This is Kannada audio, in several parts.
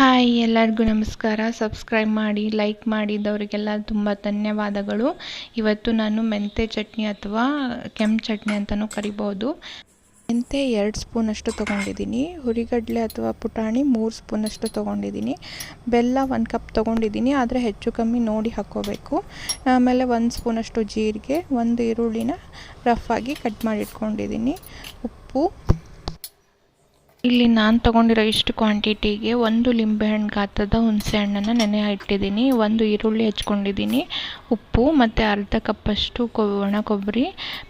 ಹಾಯ್, ಎಲ್ಲರಿಗೂ ನಮಸ್ಕಾರ. ಸಬ್ಸ್ಕ್ರೈಬ್ ಮಾಡಿ ಲೈಕ್ ಮಾಡಿದವರಿಗೆಲ್ಲ ತುಂಬ ಧನ್ಯವಾದಗಳು. ಇವತ್ತು ನಾನು ಮೆಂತೆ ಚಟ್ನಿ ಅಥವಾ ಕೆಂಪು ಚಟ್ನಿ ಅಂತಲೂ ಕರಿಬೋದು. ಮೆಂತೆ ಎರಡು ಸ್ಪೂನಷ್ಟು ತೊಗೊಂಡಿದ್ದೀನಿ. ಹುರಿಗಡಲೆ ಅಥವಾ ಪುಟಾಣಿ ಮೂರು ಸ್ಪೂನಷ್ಟು ತೊಗೊಂಡಿದ್ದೀನಿ. ಬೆಲ್ಲ ಒಂದು ಕಪ್ ತೊಗೊಂಡಿದ್ದೀನಿ. ಆದರೆ ಹೆಚ್ಚು ಕಮ್ಮಿ ನೋಡಿ ಹಾಕ್ಕೋಬೇಕು ಆಮೇಲೆ ಒಂದು ಸ್ಪೂನಷ್ಟು ಜೀರಿಗೆ, ಒಂದು ಈರುಳ್ಳಿನ ರಫ್ ಆಗಿ ಕಟ್ ಮಾಡಿಟ್ಕೊಂಡಿದ್ದೀನಿ ಉಪ್ಪು ಇಲ್ಲಿ ನಾನು ತಗೊಂಡಿರೋ ಇಷ್ಟು ಕ್ವಾಂಟಿಟಿಗೆ ಒಂದು ಲಿಂಬೆಹಣ್ಣು ಗಾತ್ರದ ಹುಣಸೆ ಹಣ್ಣನ್ನು ನೆನೆ ಇಟ್ಟಿದ್ದೀನಿ. ಒಂದು ಈರುಳ್ಳಿ ಹೆಚ್ಕೊಂಡಿದ್ದೀನಿ. ಉಪ್ಪು ಮತ್ತು ಅರ್ಧ ಕಪ್ಪಷ್ಟು ಕೊ ಒಣ ಕೊಬ್ಬರಿ.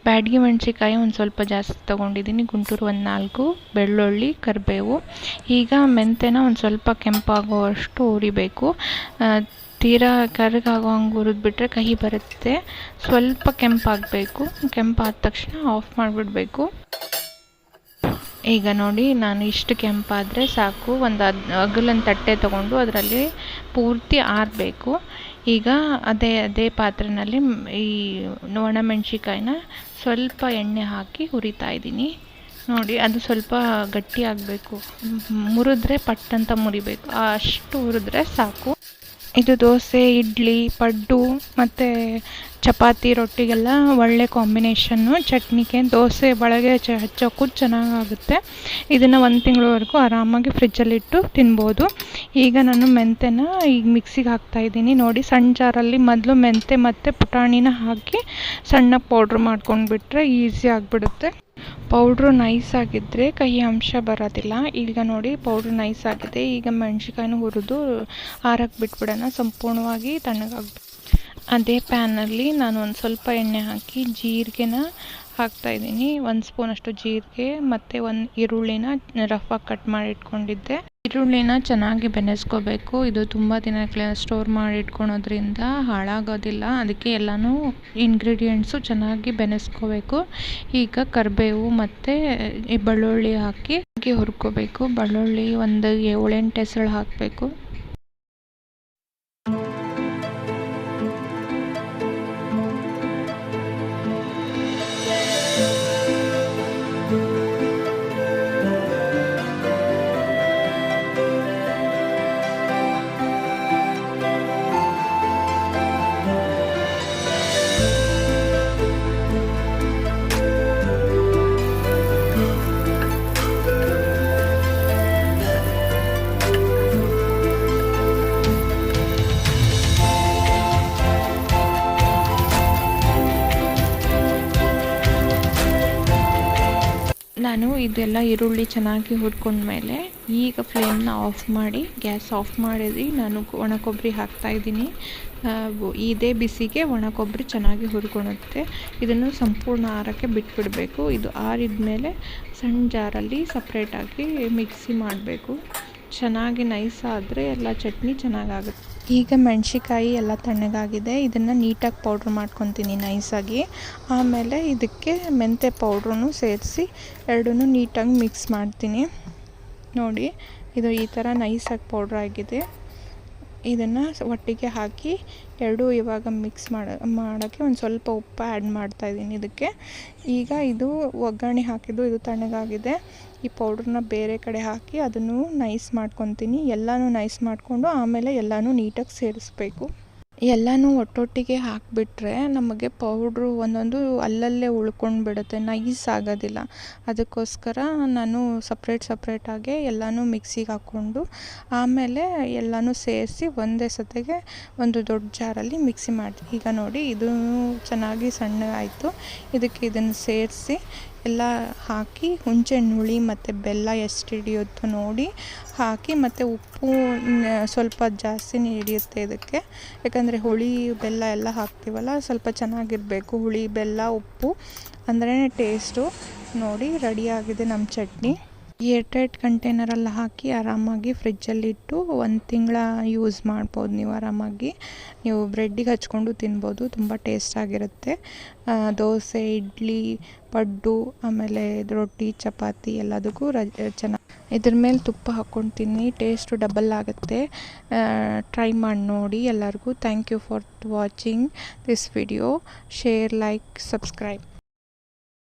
ಬ್ಯಾಡಗಿ ಮೆಣಸಿಕಾಯಿ ಒಂದು ಸ್ವಲ್ಪ ಜಾಸ್ತಿ ತೊಗೊಂಡಿದ್ದೀನಿ. ಗುಂಟೂರು ಒಂದು ನಾಲ್ಕು. ಬೆಳ್ಳುಳ್ಳಿ, ಕರಿಬೇವು. ಈಗ ಮೆಂತೆನ ಒಂದು ಸ್ವಲ್ಪ ಕೆಂಪಾಗುವಷ್ಟು ಹುರಿಬೇಕು. ತೀರಾ ಕರಗಾಗೋ ಹಂಗೆ ಹುರಿದ್ಬಿಟ್ರೆ ಕಹಿ ಬರುತ್ತೆ. ಸ್ವಲ್ಪ ಕೆಂಪಾಗಬೇಕು. ಕೆಂಪಾದ ತಕ್ಷಣ ಆಫ್ ಮಾಡಿಬಿಡ್ಬೇಕು. ಈಗ ನೋಡಿ, ನಾನು ಇಷ್ಟು ಕೆಂಪಾದರೆ ಸಾಕು. ಒಂದು ಅದ್, ಅಗಲನ ತಟ್ಟೆ ತಗೊಂಡು ಅದರಲ್ಲಿ ಪೂರ್ತಿ ಆರಬೇಕು. ಈಗ ಅದೇ ಅದೇ ಪಾತ್ರೆಯಲ್ಲಿ ಈ ಒಣಮೆಣ್ಸಿಕಾಯಿನ ಸ್ವಲ್ಪ ಎಣ್ಣೆ ಹಾಕಿ ಹುರಿತಾ ಇದ್ದೀನಿ. ನೋಡಿ, ಅದು ಸ್ವಲ್ಪ ಗಟ್ಟಿ ಆಗಬೇಕು ಮುರಿದ್ರೆ ಪಟ್ಟಂತ ಮುರಿಬೇಕು. ಅಷ್ಟು ಹುರಿದ್ರೆ ಸಾಕು. ಇದು ದೋಸೆ, ಇಡ್ಲಿ, ಪಡ್ಡು ಮತ್ತು ಚಪಾತಿ, ರೊಟ್ಟಿಗೆಲ್ಲ ಒಳ್ಳೆ ಕಾಂಬಿನೇಷನ್ನು ಚಟ್ನಿಗೆ ದೋಸೆ ಒಳಗೆ ಚ ಹಚ್ಚೋಕ್ಕೂ ಚೆನ್ನಾಗಾಗುತ್ತೆ. ಇದನ್ನು ಒಂದು ತಿಂಗಳವರೆಗೂ ಆರಾಮಾಗಿ ಫ್ರಿಜ್ಜಲ್ಲಿಟ್ಟು ತಿನ್ಬೋದು. ಈಗ ನಾನು ಮೆಂತೆನ ಈಗ ಮಿಕ್ಸಿಗೆ ಹಾಕ್ತಾಯಿದ್ದೀನಿ ನೋಡಿ ಸಣ್ಣ ಜಾರಲ್ಲಿ ಮೊದಲು ಮೆಂತೆ ಮತ್ತು ಪುಟಾಣಿನ ಹಾಕಿ ಸಣ್ಣ ಪೌಡ್ರ್ ಮಾಡ್ಕೊಂಡ್ಬಿಟ್ರೆ ಈಸಿ ಆಗಿಬಿಡುತ್ತೆ. ಪೌಡ್ರು ನೈಸ್ ಆಗಿದ್ದರೆ ಕಹಿ ಅಂಶ ಬರೋದಿಲ್ಲ. ಈಗ ನೋಡಿ ಪೌಡ್ರು ನೈಸ್ ಆಗಿದೆ. ಈಗ ಮೆಣ್ಸಿಕಾಯಿನ ಹುರಿದು ಆರಕ್ಕೆ ಬಿಟ್ಬಿಡೋಣ. ಸಂಪೂರ್ಣವಾಗಿ ತಣ್ಣಗಾಗ್ಬಿಟ್ಟು ಅದೇ ಪ್ಯಾನಲ್ಲಿ ನಾನು ಒಂದು ಸ್ವಲ್ಪ ಎಣ್ಣೆ ಹಾಕಿ ಜೀರಿಗೆನ ಹಾಕ್ತಾಯಿದ್ದೀನಿ ಒಂದು ಸ್ಪೂನಷ್ಟು ಜೀರಿಗೆ, ಮತ್ತು ಒಂದು ಈರುಳ್ಳಿನ ರಫಾಗಿ ಕಟ್ ಮಾಡಿ ಇಟ್ಕೊಂಡಿದ್ದೆ. ಈರುಳ್ಳಿನ ಚೆನ್ನಾಗಿ ಬೆನೆಸ್ಕೋಬೇಕು. ಇದು ತುಂಬ ದಿನ ಸ್ಟೋರ್ ಮಾಡಿ ಇಟ್ಕೊಳೋದ್ರಿಂದ ಹಾಳಾಗೋದಿಲ್ಲ. ಅದಕ್ಕೆ ಎಲ್ಲನೂ ಇಂಗ್ರೀಡಿಯೆಂಟ್ಸು ಚೆನ್ನಾಗಿ ಬೆನೆಸ್ಕೋಬೇಕು. ಈಗ ಕರಿಬೇವು ಮತ್ತು ಬೆಳ್ಳುಳ್ಳಿ ಹಾಕಿ ಹುರ್ಕೋಬೇಕು. ಬೆಳ್ಳುಳ್ಳಿ ಒಂದು ಏಳೆಂಟು ಹೆಸರು ಹಾಕಬೇಕು. ನಾನು ಇದೆಲ್ಲ ಈರುಳ್ಳಿ ಚೆನ್ನಾಗಿ ಹುರ್ಕೊಂಡ್ಮೇಲೆ ಈಗ ಫ್ಲೇಮ್ನ ಆಫ್ ಮಾಡಿ ಗ್ಯಾಸ್ ಆಫ್ ಮಾಡಿದ್ವಿ. ನಾನು ಒಣ ಕೊಬ್ಬರಿ ಹಾಕ್ತಾಯಿದ್ದೀನಿ ಇದೇ ಬಿಸಿಗೆ ಒಣ ಕೊಬ್ಬರಿ ಚೆನ್ನಾಗಿ ಹುರ್ಕೊಳುತ್ತೆ. ಇದನ್ನು ಸಂಪೂರ್ಣ ಆರಕ್ಕೆ ಬಿಟ್ಬಿಡಬೇಕು. ಇದು ಆರಿದ ಮೇಲೆ ಸಣ್ಣ ಜಾರಲ್ಲಿ ಸಪ್ರೇಟಾಗಿ ಮಿಕ್ಸಿ ಮಾಡಬೇಕು. ಚೆನ್ನಾಗಿ ನೈಸ್ ಆದರೆ ಎಲ್ಲ ಚಟ್ನಿ ಚೆನ್ನಾಗಾಗುತ್ತೆ. ಈಗ ಮೆಣಸಿಕಾಯಿ ಎಲ್ಲ ತಣ್ಣಗಾಗಿದೆ. ಇದನ್ನು ನೀಟಾಗಿ ಪೌಡ್ರ್ ಮಾಡ್ಕೊತೀನಿ ನೈಸಾಗಿ. ಆಮೇಲೆ ಇದಕ್ಕೆ ಮೆಂತ್ಯ ಪೌಡ್ರೂ ಸೇರಿಸಿ ಎರಡೂ ನೀಟಾಗಿ ಮಿಕ್ಸ್ ಮಾಡ್ತೀನಿ. ನೋಡಿ, ಇದು ಈ ಥರ ನೈಸಾಗಿ ಪೌಡ್ರ್ ಆಗಿದೆ. ಇದನ್ನು ಒಟ್ಟಿಗೆ ಹಾಕಿ ಎರಡೂ ಇವಾಗ ಮಿಕ್ಸ್ ಮಾಡ ಮಾಡೋಕ್ಕೆ ಒಂದು ಸ್ವಲ್ಪ ಉಪ್ಪು ಆ್ಯಡ್ ಮಾಡ್ತಾಯಿದ್ದೀನಿ ಇದಕ್ಕೆ. ಈಗ ಇದು ಒಗ್ಗರಣೆ ಹಾಕಿದ್ದು ಇದು ತಣ್ಣಗಾಗಿದೆ. ಈ ಪೌಡ್ರನ್ನ ಬೇರೆ ಕಡೆ ಹಾಕಿ ಅದನ್ನು ನೈಸ್ ಮಾಡ್ಕೊತೀನಿ. ಎಲ್ಲನೂ ನೈಸ್ ಮಾಡಿಕೊಂಡು ಆಮೇಲೆ ಎಲ್ಲನೂ ನೀಟಾಗಿ ಸೇರಿಸ್ಬೇಕು. ಎಲ್ಲನೂ ಒಟ್ಟೊಟ್ಟಿಗೆ ಹಾಕಿಬಿಟ್ರೆ ನಮಗೆ ಪೌಡ್ರು ಒಂದೊಂದು ಅಲ್ಲಲ್ಲೇ ಉಳ್ಕೊಂಡು ಬಿಡುತ್ತೆ ನೈಸ್ ಆಗೋದಿಲ್ಲ. ಅದಕ್ಕೋಸ್ಕರ ನಾನು ಸಪ್ರೇಟ್ ಸಪ್ರೇಟಾಗೆ ಎಲ್ಲನೂ ಮಿಕ್ಸಿಗೆ ಹಾಕ್ಕೊಂಡು ಆಮೇಲೆ ಎಲ್ಲನೂ ಸೇರಿಸಿ ಒಂದೇ ಸತೆಗೆ ಒಂದು ದೊಡ್ಡ ಜಾರಲ್ಲಿ ಮಿಕ್ಸಿ ಮಾಡಿ ಈಗ ನೋಡಿ, ಇದು ಚೆನ್ನಾಗಿ ಸಣ್ಣ ಆಯಿತು. ಇದಕ್ಕೆ ಇದನ್ನು ಸೇರಿಸಿ ಎಲ್ಲ ಹಾಕಿ ಹುಣಸೆಹಣ್ಣು ಹುಳಿ ಮತ್ತು ಬೆಲ್ಲ ಎಷ್ಟು ಹಿಡಿಯುತ್ತೋ ನೋಡಿ ಹಾಕಿ ಮತ್ತು ಉಪ್ಪು ಸ್ವಲ್ಪ ಜಾಸ್ತಿ ಹಿಡಿಯುತ್ತೆ ಇದಕ್ಕೆ. ಯಾಕಂದರೆ ಹುಳಿ, ಬೆಲ್ಲ ಎಲ್ಲ ಹಾಕ್ತೀವಲ್ಲ, ಸ್ವಲ್ಪ ಚೆನ್ನಾಗಿರಬೇಕು. ಹುಳಿ, ಬೆಲ್ಲ, ಉಪ್ಪು ಅಂದ್ರೇ ಟೇಸ್ಟು ನೋಡಿ ರೆಡಿಯಾಗಿದೆ ನಮ್ಮ ಚಟ್ನಿ. ಏರ್ಟೈಟ್ ಕಂಟೈನರಲ್ಲಿ ಹಾಕಿ ಆರಾಮಾಗಿ ಫ್ರಿಜ್ಜಲ್ಲಿಟ್ಟು ಒಂದು ತಿಂಗಳ ಯೂಸ್ ಮಾಡ್ಬೋದು ನೀವು ಆರಾಮಾಗಿ. ನೀವು ಬ್ರೆಡ್ಡಿಗೆ ಹಚ್ಕೊಂಡು ತಿನ್ಬೋದು, ತುಂಬ ಟೇಸ್ಟಾಗಿರುತ್ತೆ ದೋಸೆ, ಇಡ್ಲಿ, ಪಡ್ಡು, ಆಮೇಲೆ ರೊಟ್ಟಿ, ಚಪಾತಿ ಎಲ್ಲದಕ್ಕೂ ರ ಚೆನ್ನಾಗಿ ಇದ್ರ ಮೇಲೆ ತುಪ್ಪ ಹಾಕ್ಕೊಂಡು ತಿನ್ನಿ ಟೇಸ್ಟು ಡಬಲ್ ಆಗುತ್ತೆ ಟ್ರೈ ಮಾಡಿ ನೋಡಿ ಎಲ್ಲರಿಗೂ. Thank you for watching this video share like subscribe